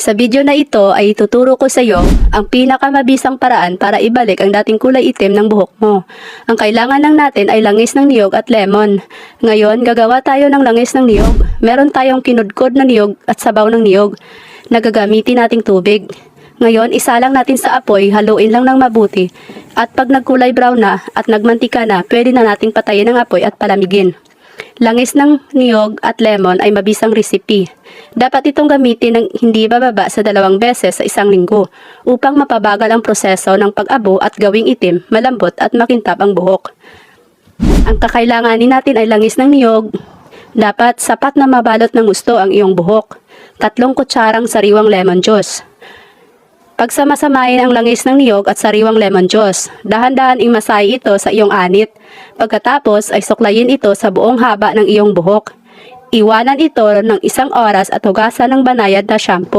Sa video na ito ay tuturo ko sa iyo ang pinakamabisang paraan para ibalik ang dating kulay itim ng buhok mo. Ang kailangan lang natin ay langis ng niyog at lemon. Ngayon, gagawa tayo ng langis ng niyog. Meron tayong kinudkod na niyog at sabaw ng niyog na gagamitin nating tubig. Ngayon, isa lang natin sa apoy, haluin lang ng mabuti. At pag nagkulay brown na at nagmantika na, pwede na nating patayin ang apoy at palamigin. Langis ng niyog at lemon ay mabisang recipe. Dapat itong gamitin ng hindi bababa sa dalawang beses sa isang linggo upang mapabagal ang proseso ng pag-abo at gawing itim, malambot at makintab ang buhok. Ang kakailanganin natin ay langis ng niyog. Dapat sapat na mabalot ng gusto ang iyong buhok. Tatlong kutsarang sariwang lemon juice. Pagsamasamahin ang langis ng niyog at sariwang lemon juice. Dahan-dahan imasay ito sa iyong anit. Pagkatapos ay suklayin ito sa buong haba ng iyong buhok. Iwanan ito ng isang oras at hugasan ng banayad na shampoo.